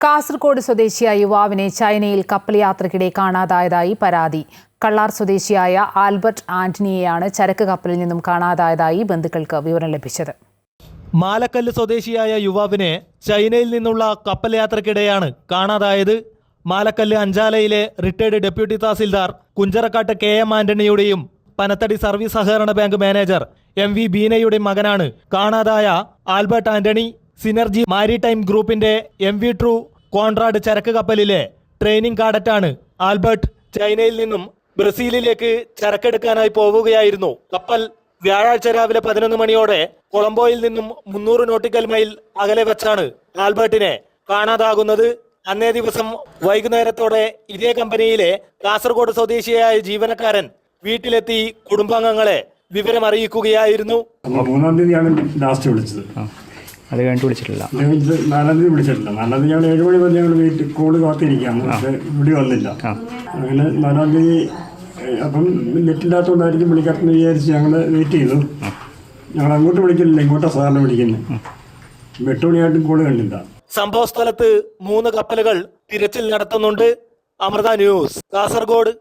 കാസർഗോഡ് സ്വദേശിയായ യുവാവിനെ ചൈനയിൽ കപ്പൽ യാത്രക്കിടെ കാണാതായതായി പരാതി. കള്ളാർ സ്വദേശിയായ ആൽബർട്ട് ആന്റണിയെയാണ് ചരക്ക് കപ്പലിൽ നിന്നും കാണാതായതായി ബന്ധുക്കൾക്ക് വിവരം ലഭിച്ചത്. മാലക്കല്ല് സ്വദേശിയായ യുവാവിനെ ചൈനയിൽ നിന്നുള്ള കപ്പൽ യാത്രക്കിടെയാണ് കാണാതായത്. Malakkallu അഞ്ചാലയിലെ retired deputy tahsildar Kuncharakkattu K M ആന്റണിയുടെയും Panathady service സഹകരണ ബാങ്ക് മാനേജർ എം വി ബീനയുടെ മകനാണ് കാണാതായ ആൽബർട്ട് ആന്റണി സിനർജി മാരിടൈം ഗ്രൂപ്പിന്റെ എം വി ട്രൂ കോൺട്രാഡ് ചരക്ക് കപ്പലിലെ ട്രെയിനിങ് കാഡറ്റാണ്. ആൽബർട്ട് ചൈനയിൽ നിന്നും ബ്രസീലിലേക്ക് ചരക്കെടുക്കാനായി പോവുകയായിരുന്നു. കപ്പൽ വ്യാഴാഴ്ച രാവിലെ പതിനൊന്ന് മണിയോടെ കൊളംബോയിൽ നിന്നും മുന്നൂറ് നോട്ടിക്കൽ മൈൽ അകലെ വെച്ചാണ് ആൽബർട്ടിനെ കാണാതാകുന്നത്. അന്നേ ദിവസം വൈകുന്നേരത്തോടെ ഇതേ കമ്പനിയിലെ കാസർഗോഡ് സ്വദേശിയായ ജീവനക്കാരൻ വീട്ടിലെത്തി കുടുംബാംഗങ്ങളെ വിവരം അറിയിക്കുകയായിരുന്നു മൂന്നാം തീയതിയാണ് ലാസ്റ്റ് വിളിച്ചത്. അത് കഴിഞ്ഞിട്ട് വിളിച്ചിട്ടില്ല. നാലാം തീയതി വിളിച്ചിട്ടില്ല. നാലാം തീയതി ഞങ്ങൾ ഏഴ് മണി വരെ ഞങ്ങൾ വീട്ടിൽ കോൾ കാത്തിരിക്കാം പക്ഷേ ഇവിടെ വന്നില്ല. അങ്ങനെ നാലാം തീയതി അപ്പം നെറ്റില്ലാത്തതുകൊണ്ടായിരിക്കും വിളിക്കാത്തെന്ന് വിചാരിച്ച് ഞങ്ങൾ വെയിറ്റ് ചെയ്തു. ഞങ്ങൾ അങ്ങോട്ട് വിളിക്കുന്നില്ല. ഇങ്ങോട്ടാണ് സാറിന് വിളിക്കുന്നത് എട്ട് മണിയായിട്ടും കോൾ കണ്ടില്ല. സംഭവ സ്ഥലത്ത് മൂന്ന് കപ്പലുകൾ തിരച്ചിൽ നടത്തുന്നുണ്ട്. അമൃത ന്യൂസ് കാസർഗോഡ്.